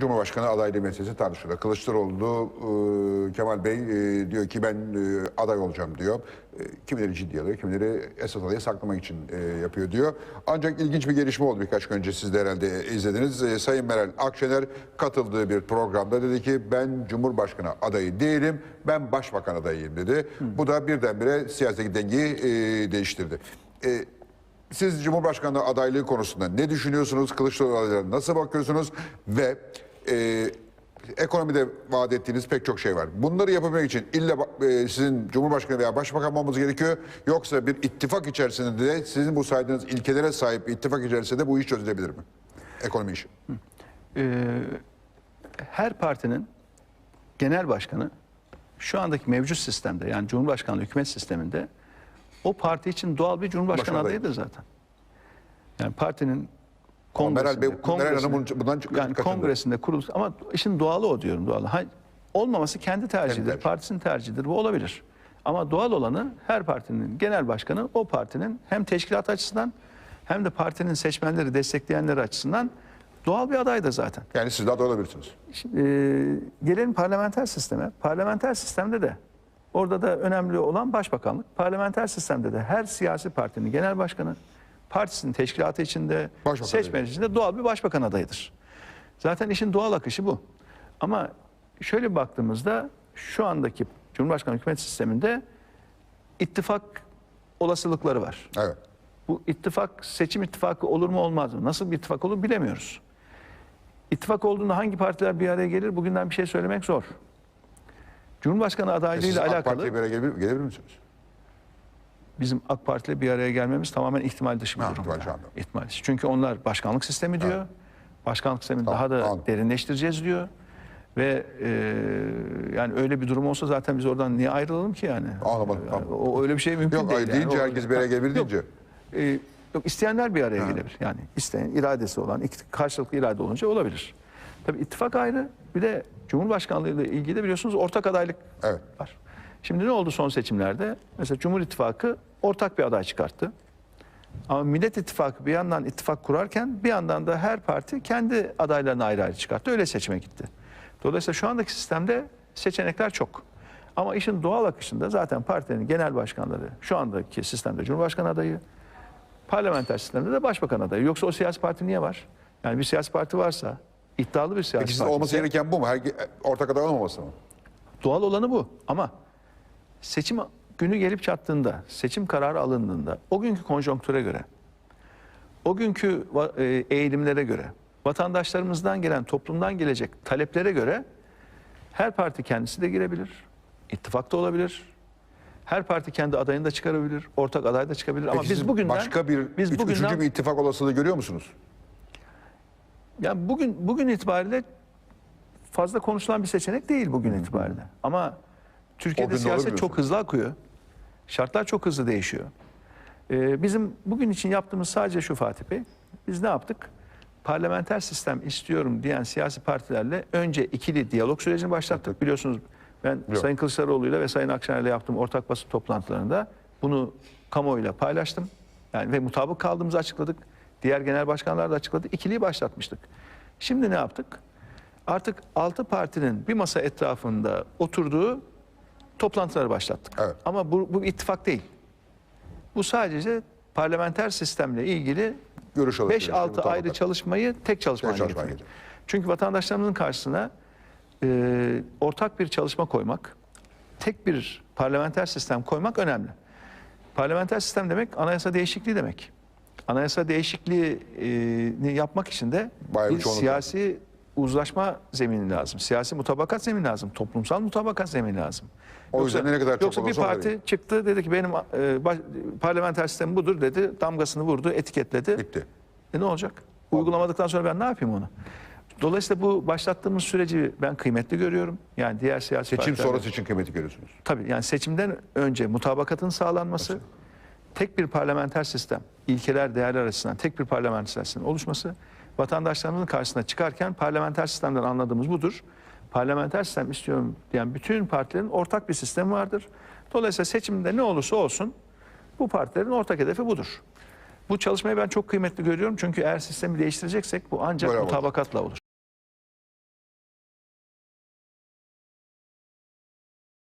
Cumhurbaşkanı adaylığı meselesi tartışılıyor. Kılıçdaroğlu, e, Kemal Bey e, diyor ki ben e, aday olacağım diyor. E, kimileri ciddi alıyor, kimileri esas adayı saklamak için e, yapıyor diyor. Ancak ilginç bir gelişme oldu birkaç gün önce siz de herhalde izlediniz. E, Sayın Meral Akşener katıldığı bir programda dedi ki ben Cumhurbaşkanı adayı değilim, ben Başbakan adayıyım dedi. Bu da birdenbire siyasetteki dengeyi e, değiştirdi. E, siz Cumhurbaşkanlığı adaylığı konusunda ne düşünüyorsunuz? Kılıçdaroğlu adaylarına nasıl bakıyorsunuz? Ve e, ekonomide vaat ettiğiniz pek çok şey var. Bunları yapabilmek için illa e, sizin Cumhurbaşkanı veya Başbakan olmanız gerekiyor. Yoksa bir ittifak içerisinde de sizin bu saydığınız ilkelere sahip bir ittifak içerisinde de bu iş çözülebilir mi? Ekonomi işi. Ee, her partinin genel başkanı şu andaki mevcut sistemde yani Cumhurbaşkanlığı hükümet sisteminde o parti için doğal bir Cumhurbaşkanı Başkan adayıdır zaten. Yani partinin Meral kongresinde, Bey- Meral kongresinde- Hanım bunun- bundan yani kaçındı. kongresinde kurul ama işin doğalı o diyorum doğalı. Ha, olmaması kendi tercihidir, tercih. partisinin tercihidir. Bu olabilir. Ama doğal olanı her partinin genel başkanı o partinin hem teşkilat açısından hem de partinin seçmenleri destekleyenleri açısından doğal bir adaydır zaten. Yani siz de aday olabilirsiniz. Şimdi, e, gelelim parlamenter sisteme. Parlamenter sistemde de orada da önemli olan başbakanlık. Parlamenter sistemde de her siyasi partinin genel başkanı partisinin teşkilatı içinde, Başbakan seçmen içinde doğal bir başbakan adayıdır. Zaten işin doğal akışı bu. Ama şöyle baktığımızda şu andaki Cumhurbaşkanı hükümet sisteminde ittifak olasılıkları var. Evet. Bu ittifak seçim ittifakı olur mu olmaz mı? Nasıl bir ittifak olur bilemiyoruz. İttifak olduğunda hangi partiler bir araya gelir bugünden bir şey söylemek zor. Cumhurbaşkanı E Siz adaylığıyla AK alakalı Parti'ye bir araya gelebilir, gelebilir misiniz? Bizim AK Parti ile bir araya gelmemiz tamamen ihtimal dışı bir Ha, durum. ihtimal yani. şu anda. İhtimal dışı. Çünkü onlar başkanlık sistemi diyor. Başkanlık sistemini Tamam, daha da anladım. derinleştireceğiz diyor. Ve e, yani öyle bir durum olsa zaten biz oradan niye ayrılalım ki yani? Anlamadım, Yani tamam. o öyle bir şey mümkün Yok, değil. ay yani. deyince O- herkes bir araya gelebilir Yok. deyince. Ee, yok isteyenler bir araya gelebilir. Yani isteyen iradesi olan iki- karşılıklı irade olunca olabilir. Tabii ittifak ayrı. Bir de Cumhurbaşkanlığı ile ilgili de biliyorsunuz ortak adaylık Evet. var. Şimdi ne oldu son seçimlerde? Mesela Cumhur İttifakı ortak bir aday çıkarttı. Ama Millet İttifakı bir yandan ittifak kurarken bir yandan da her parti kendi adaylarını ayrı ayrı çıkarttı. Öyle seçime gitti. Dolayısıyla şu andaki sistemde seçenekler çok. Ama işin doğal akışında zaten partilerin genel başkanları şu andaki sistemde Cumhurbaşkanı adayı, parlamenter sistemde de başbakan adayı. Yoksa o siyasi parti niye var? Yani bir siyasi parti varsa, iddialı bir siyasi Peki sizin parti olması gereken bu mu? Her, ortak aday olmaması mı? Doğal olanı bu. Ama seçim günü gelip çattığında, seçim kararı alındığında o günkü konjonktüre göre, o günkü e, eğilimlere göre, vatandaşlarımızdan gelen, toplumdan gelecek taleplere göre her parti kendisi de girebilir, ittifak da olabilir. Her parti kendi adayını da çıkarabilir, ortak aday da çıkabilir. Ama Peki biz bugünden başka bir biz üç- bugünden üçüncü bir ittifak olasılığı görüyor musunuz? Yani bugün bugün itibariyle fazla konuşulan bir seçenek değil bugün itibariyle. Ama Türkiye'de siyaset çok hızlı akıyor. Şartlar çok hızlı değişiyor. Ee, bizim bugün için yaptığımız sadece şu Fatih Bey. Biz ne yaptık? Parlamenter sistem istiyorum diyen siyasi partilerle önce ikili diyalog sürecini başlattık. Biliyorsunuz ben Yok. Sayın Kılıçdaroğlu'yla ve Sayın Akşener'le yaptığım ortak basın toplantılarında bunu kamuoyuyla paylaştım. Yani ve mutabık kaldığımızı açıkladık. Diğer genel başkanlar da açıkladı. İkiliyi başlatmıştık. Şimdi ne yaptık? Artık altı partinin bir masa etrafında oturduğu toplantıları başlattık. Evet. Ama bu, bu ittifak değil. Bu sadece parlamenter sistemle ilgili Görüş alışverişi, 5-6 mutabakat. ayrı çalışmayı tek Tek çalışmaya getirmek. getirmek. Çünkü vatandaşlarımızın karşısına e, ortak bir çalışma koymak, tek bir parlamenter sistem koymak önemli. Parlamenter sistem demek anayasa değişikliği demek. Anayasa değişikliğini yapmak için de Bayağı bir siyasi uzlaşma zemini lazım. Siyasi mutabakat zemini lazım. Toplumsal mutabakat zemini lazım. O yüzden de ne kadar çok Yoksa bir parti iyi. çıktı dedi ki benim e, baş- parlamenter sistem budur dedi. Damgasını vurdu, etiketledi. Bitti. E ne olacak? Uygulamadıktan sonra ben ne yapayım onu? Dolayısıyla bu başlattığımız süreci ben kıymetli görüyorum. Yani diğer siyasi Seçim partiler- sonrası için kıymeti görüyorsunuz. Tabii yani seçimden önce mutabakatın sağlanması, tek bir parlamenter sistem, ilkeler, değerler açısından tek bir parlamenter sistem oluşması, vatandaşlarımızın karşısına çıkarken parlamenter sistemden anladığımız budur. Parlamenter sistem istiyorum diyen bütün partilerin ortak bir sistemi vardır. Dolayısıyla seçimde ne olursa olsun bu partilerin ortak hedefi budur. Bu çalışmayı ben çok kıymetli görüyorum çünkü eğer sistemi değiştireceksek bu ancak Böyle mutabakatla olur.